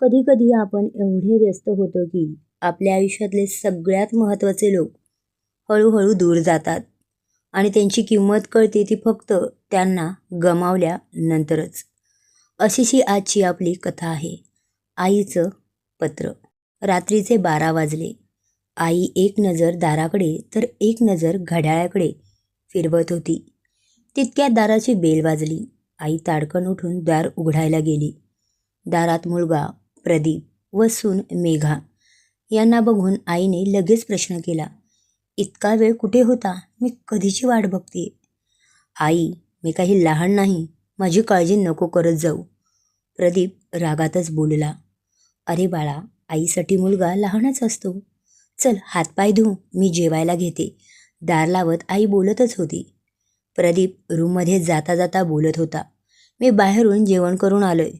कधीकधी आपण एवढे व्यस्त होतो की आपल्या आयुष्यातले सगळ्यात महत्त्वाचे लोक हळूहळू दूर जातात आणि त्यांची किंमत कळते ती फक्त त्यांना गमावल्यानंतरच अशीशी आजची आपली कथा आहे. आईचं पत्र. रात्रीचे बारा वाजले. आई एक नजर दाराकडे तर एक नजर घड्याळाकडे फिरवत होती. तितक्यात दाराची बेल वाजली. आई ताडकन उठून दार उघडायला गेली. दारात मुलगा प्रदीप व सून मेघा यांना बघून आईने लगेच प्रश्न केला इतका वेळ कुठे होता? मी कधीची वाट बघते आई मी काही लहान नाही माझी काळजी नको करत जाऊ. प्रदीप रागातच बोलला अरे बाळा आईसाठी मुलगा लहानच असतो. चल हातपाय धुऊ मी जेवायला घेते. दार लावत आई बोलतच होती. प्रदीप रूममध्ये जाता जाता बोलत होता मी बाहेरून जेवण करून आलोय.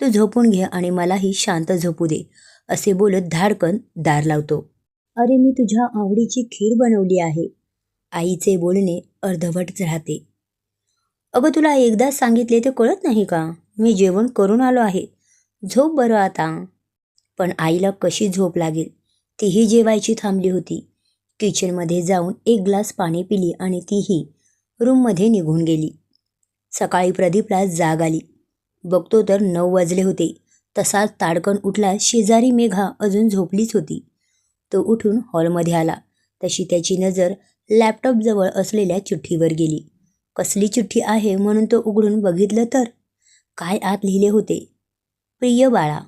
तू झोपून घे आणि मलाही शांत झोपू दे असे बोलत धाडकन दार लावतो. अरे मी तुझ्या आवडीची खीर बनवली आहे. आईचे बोलणे अर्धवट राहते. अगं तुला एकदाच सांगितले ते कळत नाही का? मी जेवण करून आलो आहे. झोप बरं आता. पण आईला कशी झोप लागेल? तीही जेवायची थांबली होती. किचनमध्ये जाऊन एक ग्लास पाणी पिली आणि तीही रूममध्ये निघून गेली. सकाळी प्रदीपला जाग आली. बघतो तर नऊ वाजले होते. तसाच ताडकन उठला. शेजारी मेघा अजून झोपलीच होती. तो उठून हॉलमध्ये आला. तशी त्याची नजर लॅपटॉपजवळ असलेल्या चिठ्ठीवर गेली. कसली चिठ्ठी आहे म्हणून तो उघडून बघितलं तर? काय आत लिहिले होते? प्रिय बाळा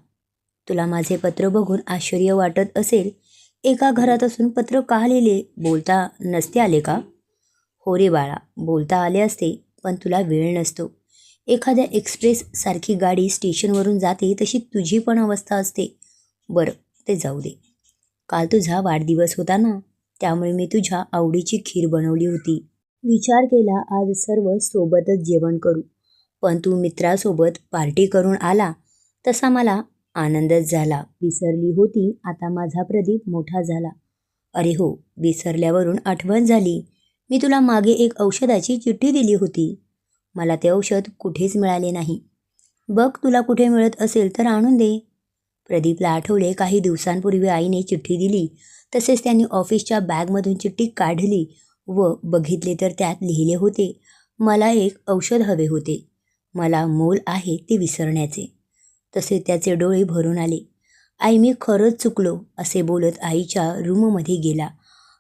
तुला माझे पत्र बघून आश्चर्य वाटत असेल. एका घरात असून पत्र का लिहिले? बोलता नसते आले का? हो रे बाळा बोलता आले असते पण तुला वेळ नसतो. एखाद्या एक्सप्रेससारखी गाडी स्टेशनवरून जाते तशी तुझी पण अवस्था असते. बरं ते जाऊ दे. काल तुझा वाढदिवस होता ना त्यामुळे मी तुझ्या आवडीची खीर बनवली होती. विचार केला आज सर्व सोबतच जेवण करू. पण तू मित्रासोबत पार्टी करून आला तसा मला आनंदच झाला. विसरली होती आता माझा प्रदीप मोठा झाला. अरे हो विसरल्यावरून आठवण झाली. मी तुला मागे एक औषधाची चिठ्ठी दिली होती. मला ते औषध कुठेच मिळाले नाही. बघ तुला कुठे मिळत असेल तर आणून दे. प्रदीपला आठवले काही दिवसांपूर्वी आईने चिठ्ठी दिली. तसेच त्यांनी ऑफिसच्या बॅगमधून चिठ्ठी काढली व बघितले तर त्यात लिहिले होते मला एक औषध हवे होते. मला मोल आहे ते विसरण्याचे. तसे त्याचे डोळे भरून आले. आई मी खरंच चुकलो असे बोलत आईच्या रूममध्ये गेला.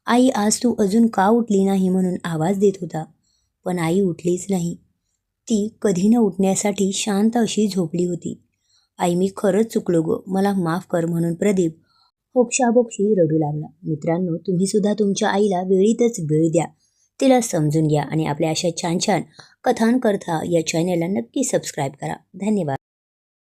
आई आज तू अजून का उठली नाही? म्हणून आवाज देत होता. पण आई उठलीच नाही. ती कधी न उठण्यासाठी शांत अशी झोपली होती. आई मी खरंच चुकलो गो. मला माफ कर म्हणून प्रदीप होक्षाबोक्षी रडू लागला. मित्रांनो तुम्हीसुद्धा तुमच्या आईला वेळीतच वेळ द्या. तिला समजून घ्या आणि आपल्या अशा छान छान कथांकर्था या चॅनलला नक्की सबस्क्राईब करा. धन्यवाद.